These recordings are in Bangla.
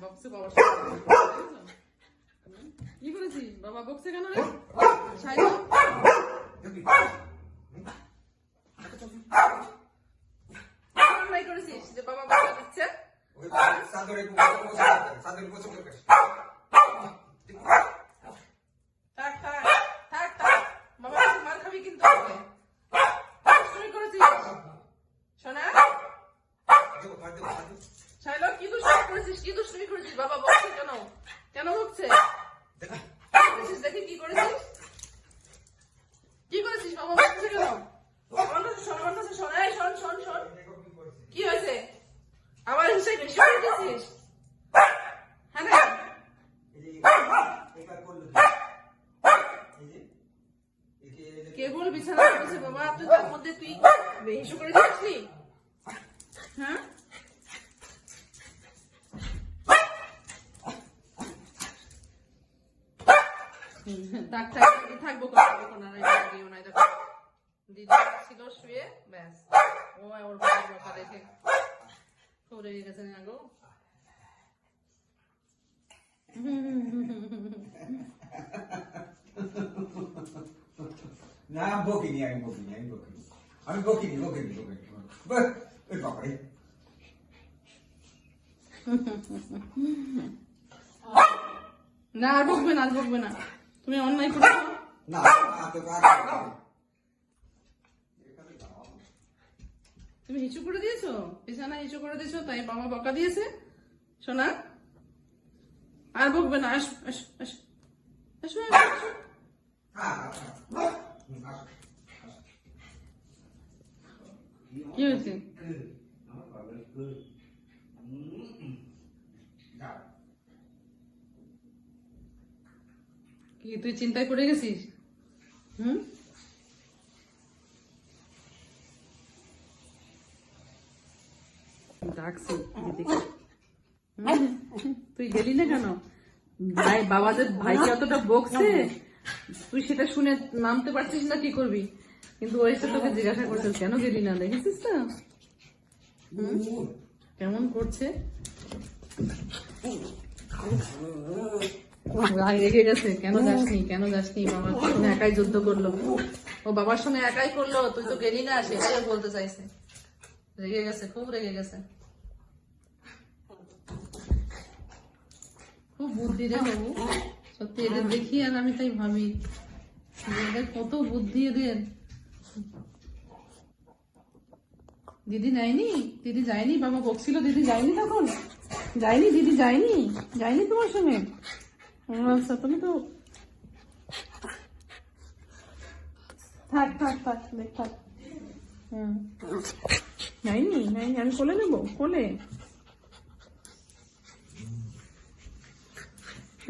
বকছে বাবার? কি করেছিস বাবা বকছে কেন রে? করেছিস যে বাবা বকা দিচ্ছে সাদরে পোছা সাদরে পোছা করতে থাক থাক থাক থাক বাবা কাছে মার খাবি কিন্তু আজকে। দুষ্টুমি করেছিস শোনা দেবো কাট দেবো কাট দেবো শাইলো কি দুষ্টুমি করেছিস কি দুষ্টুমি করেছিস, বাবা বকছে কেন? কেন বকছে দেখা কি করেছিস। কি করেছিস, বাবা বকছে কেন? আমার কাছে শোন, আমার কাছে শোন, এই শোন শোন শোন। কি হয়েছে? আমার হিসেবে বেশি করে দিয়েছিস? হ্যাঁ না কেবল বিছানা করেছে, বাবা, তুই তার মধ্যে তুই বেহিসু করে দিয়েছিলি হ্যাঁ থাক থাক থাকব আর দিও না দেখো। দিদি ছিল শুয়ে ব্যাস। ও ওর বাবার বকা দেখে করে গেছে না গো। না বকিনি আমি বকিনি আমি বকিনি। আমি বকিনি বকিনি বকিনি। বাহ না আর বকবে না আর বকবে না। তুমি অন্যায় করেছ? না তুমি হিচু করে দিয়েছ? বিছানা হিচু করে দিয়েছ তাই বাবা বকা দিয়েছে? শোনা আর বকবে না আস আস আস। আসো আসো, আসো। কি হয়েছে? কি তুই চিন্তায় পড়ে গেছিস? হুম? ডাকছি তুই গেলি না কেন? ভাই, বাবাদের ভাইকে অতটা বকছে? তুই সেটা শুনে নামতে পারছিস না কি করবি? কিন্তু ওই তো তোকে জিজ্ঞাসা করছে, কেন গেলি না? দেখেছিস তো? কেমন করছে? রাগ রেগে গেছে কেন যাসনি কেন যাসনি বাবার একাই যুদ্ধ করল। ও বাবার সঙ্গে একাই করল তুই তো গেলি না সেটাই বলতে চাইছে। রেগে গেছে খুব রেগে গেছে। খুব বুদ্ধি রে বাবু। সত্যি এদের দেখি আর আমি তাই ভাবি। এদের কত বুদ্ধি এদের। দিদি নেয়নি দিদি যায়নি? বাবা বকছিল দিদি যায়নি তখন? যায়নি দিদি যায়নি? যায়নি তোমার সঙ্গে? আচ্ছা তুমি তো থাক থাক থাক, দেখ, থাক। হুম। যাইনি যাইনি আমি কোলে নেব, কোলে।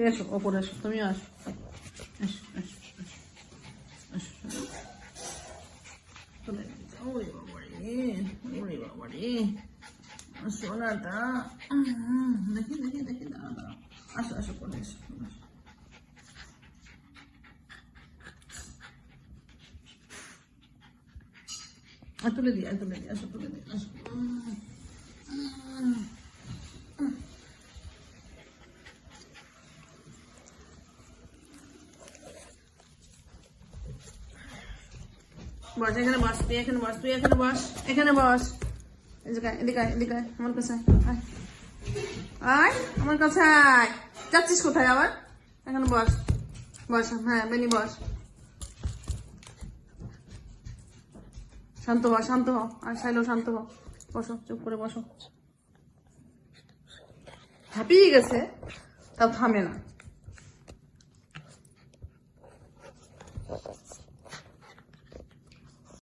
এসো ওপরে এসো তুমি আসো। এসো এসো দেখি দেখি দেখি, দাঁড়া দাঁড়া। আসো আসো কোলে এসো কোলে এসো। আর তুলে দিই তুলে দিই আসো তুলে দিই আসো বস, এখানে বস, তুই এখানে বস, তুই এখানে বস এখানে বস। এদিকে এদিকে এদিকে আমার কাছে আয়। আয়, আমার কাছে আয়। যাচ্ছিস কোথায় আবার? এখানে বস বস হ্যাঁ বেনি বস। শান্ত হ শান্ত হ আর সাইলো শান্ত হ বসো, চুপ করে বসো। হাঁপিয়ে গেছে, তাও থামে না।